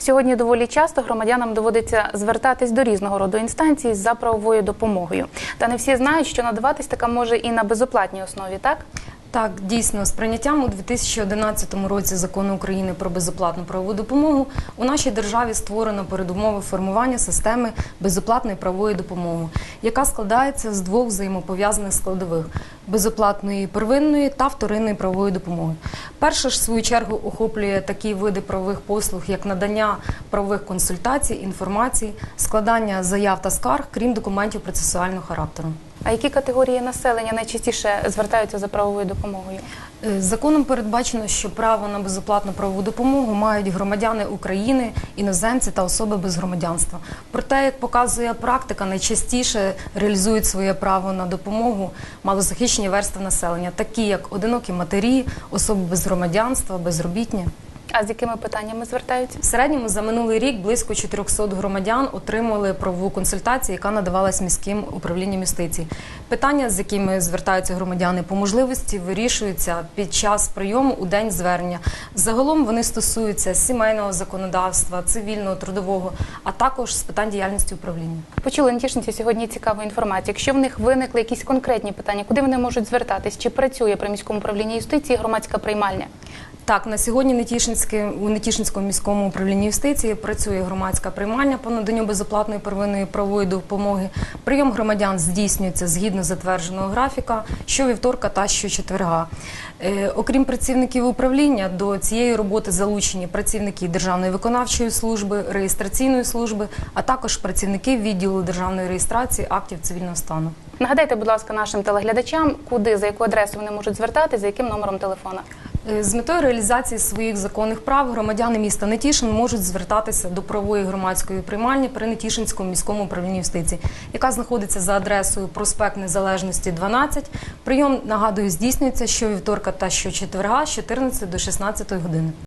Сьогодні доволі часто громадянам доводиться звертатись до різного роду інстанцій за правовою допомогою. Та не всі знають, що надаватись така може і на безоплатній основі, так? Так, дійсно, з прийняттям у 2011 році закону України про безоплатну правову допомогу у нашій державі створено передумови формування системи безоплатної правової допомоги, яка складається з двох взаємопов'язаних складових безоплатної первинної та вторинної правової допомоги. Перша ж в свою чергу охоплює такі види правових послуг, як надання правових консультацій, інформації, складання заяв та скарг, крім документів процесуального характеру. А які категорії населення найчастіше звертаються за правовою допомогою? Е, Законом передбачено, що право на безоплатну правову допомогу мають громадяни України, іноземці та особи без громадянства. Проте, як показує практика, найчастіше реалізують своє право на допомогу малозахищені верстви населення, такі як одинокі матері, особи без громадянства, безробітні. А з якими питаннями звертаються? В середньому за минулий рік близько 400 громадян отримали правову консультацію, яка надавалась міським управлінням юстиції. Питання, з якими звертаються громадяни, по можливості вирішуються під час прийому у день звернення. Загалом вони стосуються сімейного законодавства, цивільного, трудового, а також з питань діяльності управління. Почули нетішниці сьогодні цікаву інформацію. Якщо в них виникли якісь конкретні питання, куди вони можуть звертатись? Чи працює при міському управлінні юстиції громадська приймальня? Так, на сьогодні Нетішинське- у Нетішинському міському управлінні юстиції працює громадська приймальня по наданню безоплатної первинної правової допомоги. Прийом громадян здійснюється згідно затвердженого графіка щовівторка та щочетверга. Е, окрім працівників управління, до цієї роботи залучені працівники Державної виконавчої служби, реєстраційної служби, а також працівники відділу державної реєстрації актів цивільного стану. Нагадайте, будь ласка, нашим телеглядачам, куди за яку адресу вони можуть звертатись, за яким номером телефона. Е, З метою реалізації своїх законних прав громадяни міста Нетішин можуть звертатися до правової громадської приймальні при Нетішинському міському управлінні юстиції, яка знаходиться за адресою проспект Незалежності 12. Прийом нагадую здійснюється щовівторка та щочетверга з 14 до 16 години.